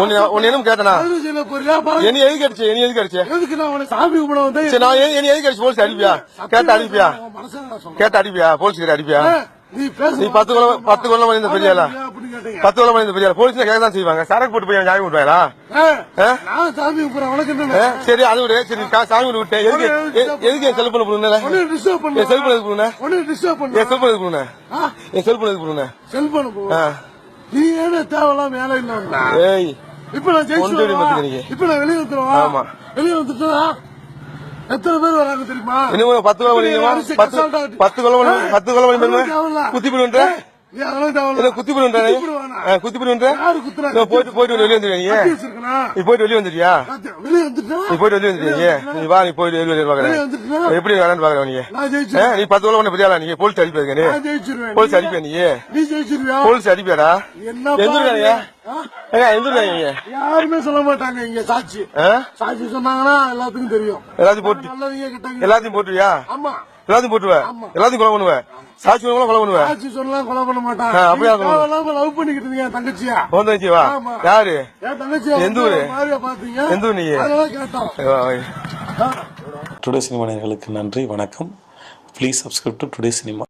உன்னை உன்னை எதுவும் கேட்டனா. என்ன எதுக்கு அடிச்சு? என்ன எதுக்கு அடிச்சு? எதுக்கு நான் உனக்கு சாமி கும்பிட வந்தேன்? சரி நான் என்ன எதுக்கு அடிச்சு? போலீஸ் அடிப்பியா? கேட்ட அடிப்பியா. கேட்ட அடிப்பியா? போலீஸ் கிட்ட அடிப்பியா நீ பத்து கொலை பத்து கொலை பண்ணி கேட்டீங்க? பத்து கொலை பண்ணி பெரியாளா? போலீஸ் கேட்க தான் செய்வாங்க. சரக்கு போட்டு போய் நியாயம் விட்டுவாங்களா சாமி சரி அது விடு. சரி சாமி விட்டு எதுக்கு எதுக்கு என் செல்போன் கொடுங்க ஒன்னு டிஸ்டர்ப் பண்ணு என் செல்போன் எதுக்கு என் செல்போன் எதுக்கு என் எதுக்கு. நீ ஏன்னா தேவையில்லாம வேலை இல்ல? ஏய் இப்ப நான் ஜெயிச்சு. இப்ப நான் வெளியே வந்துருவா ஆமா. வெளியே வந்துட்டா எத்தனை பேர் வராங்க தெரியுமா இன்னும் பத்து கொலை பத்து கொலை பத்து கொலை. குத்தி போடுன்ற குத்தி போயிட்டு போயிட்டு வெளியே வந்துருவியா நீ. போயிட்டு வெளியே வந்துட்டியா? நீ போயிட்டு வெளியே வந்துட்டியா நீ? வா நீ போயிட்டு வெளியே பாக்குறேன்? எப்படி வரேன்னு பாக்குறேன் நீ. நான் ஆ, ஜெயிச்சிருவேன். நீ பத்து கொலை பண்ண பெரியாளா நீ. போலீஸ் நீ. ஜெயிச்சிருவேன். போலீஸ் அடிப்பியா நீ? போலீஸ் அடிப்பியாடா எந்திருக்காங்க யாருமே சொல்ல மாட்டாங்க இங்க சாட்சி? சாட்சி சொன்னாங்கன்னா எல்லாத்துக்கும் தெரியும். எல்லாத்தையும் போட்டு எல்லாத்தையும் போட்டுருவியா ஆமா. எல்லாத்தையும் போட்டுருவ எல்லாத்தையும் கொலை பண்ணுவ சாட்சி கூட கொலை பண்ணுவ சாட்சி சொல்லலாம் கொலை பண்ண மாட்டான். அப்படியா லவ் பண்ணிக்கிட்டு இருந்தீங்க தங்கச்சியா? வந்து வச்சு வா ஆமா. யாரு? என் தங்கச்சியா? எந்த ஊரு? பாத்தீங்க? எந்த ஊர் நீ? அதெல்லாம் கேட்டோம். வா, வா. ஆ. டுடே சினிமா நேயர்களுக்கு நன்றி வணக்கம். Please subscribe to today cinema